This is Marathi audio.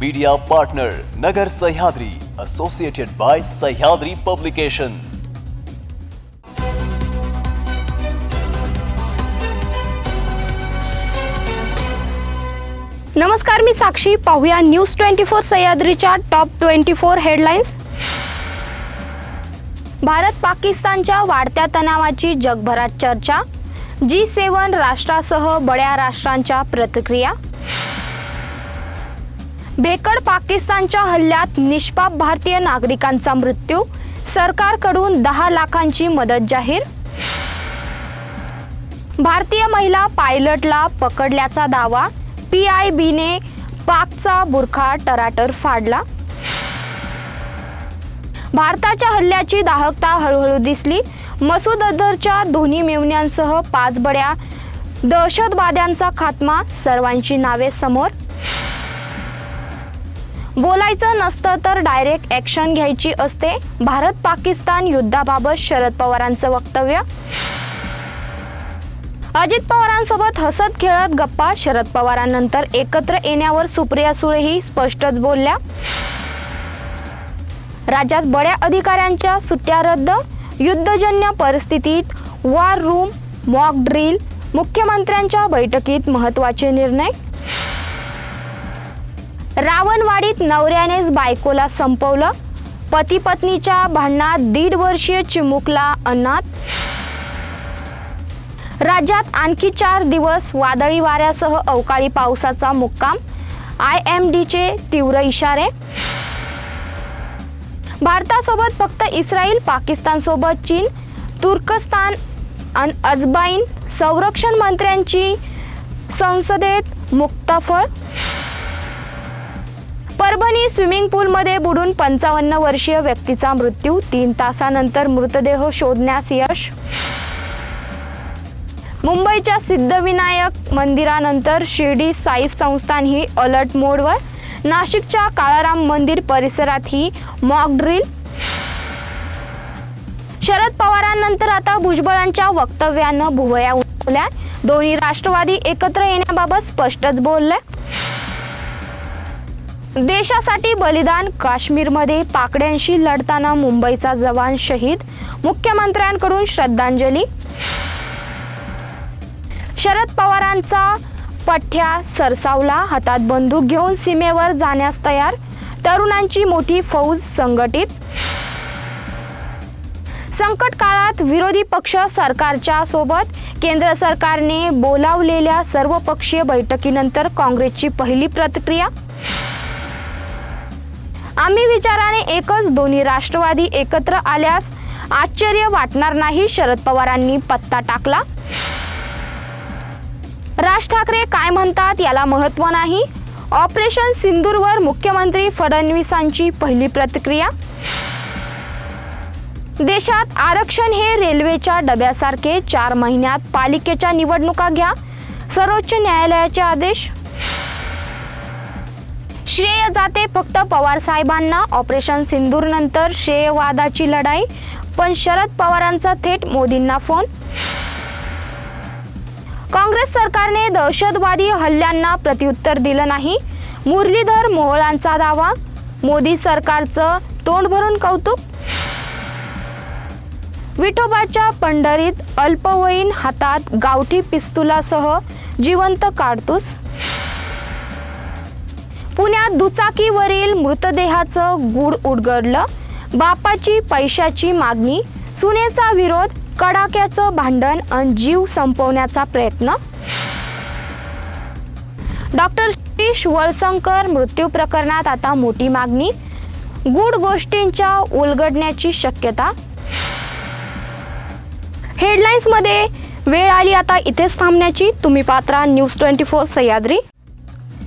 Media partner Nagar Sahyadri associated by Sahyadri publication नमस्कार मी साक्षी. पाहूया न्यूज ट्वेंटी फोर सह्याद्रीच्या top twenty four headlines Bharat पाकिस्तानच्या वाढत्या तणावाची जगभरात चर्चा. जी सेवन राष्ट्रासह बड्या राष्ट्रांच्या प्रतिक्रिया. भेकड पाकिस्तानच्या हल्ल्यात निष्पाप भारतीय नागरिकांचा मृत्यू. सरकारकडून दहा लाखांची मदत जाहीर. भारतीय महिला पायलटला पकडल्याचा दावा. पी आय बीने पाकचा बुरखा टराटर फाडला. भारताच्या हल्ल्याची दाहकता हळूहळू दिसली. मसूद अदरच्या दोन्ही मेवण्यांसह पाच बड्या दहशतवाद्यांचा खात्मा सर्वांची नावे समोर. बोलायचं नसतं तर डायरेक्ट ॲक्शन घ्यायची असते. भारत पाकिस्तान युद्धाबाबत शरद पवारांचं वक्तव्य. अजित पवारांसोबत हसत खेळत गप्पा शरद पवारांनंतर एकत्र येण्यावर सुप्रिया सुळेही स्पष्टच बोलल्या. राज्यात बड्या अधिकाऱ्यांच्या सुट्ट्या रद्द. युद्धजन्य परिस्थितीत वॉर रूम मॉक ड्रिल मुख्यमंत्र्यांच्या बैठकीत महत्त्वाचे निर्णय. रावणवाडीत नवऱ्यानेच बायकोला संपवलं. पती पत्नीच्या भांडणात दीड वर्षीय चिमुकला अनाथ. राज्यात आणखी चार दिवस वादळी वाऱ्यासह अवकाळी पावसाचा मुक्काम. आय एम डीचे तीव्र इशारे. भारतासोबत फक्त इस्रायल पाकिस्तानसोबत चीन तुर्कस्तान आणि अजबाईन संरक्षण मंत्र्यांची संसदेत मुक्ताफळ. परभणी स्विमिंग पूलमध्ये बुडून पंचावन्न वर्षीय व्यक्तीचा मृत्यू. तीन तासानंतर मृतदेह शोधण्यास यश. मुंबईच्या सिद्धविनायक मंदिरानंतर शिर्डी साई संस्थान ही अलर्ट मोडवर. नाशिकच्या काळाराम मंदिर परिसरातही मॉक ड्रिल शरद पवारांनंतर आता भुजबळांच्या वक्तव्यानं भुवया उठवल्या दोन्ही राष्ट्रवादी एकत्र येण्याबाबत स्पष्टच बोलले. देशासाठी बलिदान काश्मीरमध्ये पाकड्यांशी लढताना मुंबईचा जवान शहीद मुख्यमंत्र्यांकडून श्रद्धांजली. शरद पवारांचा पठ्या सरसावला हातात बंदूक घेऊन सीमेवर जाण्यास तयार तरुणांची मोठी फौज संघटित. संकट काळात विरोधी पक्ष सरकारच्या सोबत केंद्र सरकारने बोलावलेल्या सर्वपक्षीय बैठकीनंतर काँग्रेसची पहिली प्रतिक्रिया. आम्ही विचाराने एकच दोन्ही राष्ट्रवादी एकत्र आल्यास आश्चर्य वाटणार नाही शरद पवारांनी पत्ता टाकला. राज ठाकरे काय म्हणतात याला महत्त्व नाही. ऑपरेशन सिंदूरवर मुख्यमंत्री फडणवीसांची पहिली प्रतिक्रिया. देशात आरक्षण हे रेल्वेच्या डब्यासारखे चार महिन्यात पालिकेच्या निवडणुका घ्या. सर्वोच्च न्यायालयाचे आदेश. श्रेय जाते फक्त पवार साहेबांना. ऑपरेशन सिंदूर नंतर श्रेयवादाची लढाई. पण शरद पवारांचा थेट मोदींना फोन काँग्रेस सरकारने दहशतवादी हल्ल्यांना प्रत्युत्तर दिलं नाही. मुरलीधर मोहोळांचा दावा. मोदी सरकारचं तोंड भरून कौतुक. विठोबाच्या पंढरीत अल्पवयीन हातात गावठी पिस्तुलासह जिवंत काडतूस. पुण्यात दुचाकीवरील मृतदेहाचं गुड उडगडलं. बापाची पैशाची मागणी सुनेचा विरोध कडाक्याचं भांडण आणि जीव संपवण्याचा प्रयत्न. डॉक्टर सतीश वळसंकर मृत्यू प्रकरणात आता मोठी मागणी. गूढ गोष्टींच्या उलगडण्याची शक्यता. हेडलाईन्समध्ये वेळ आली आता इथेच थांबण्याची. तुम्ही Patra news twenty four Sahyadri.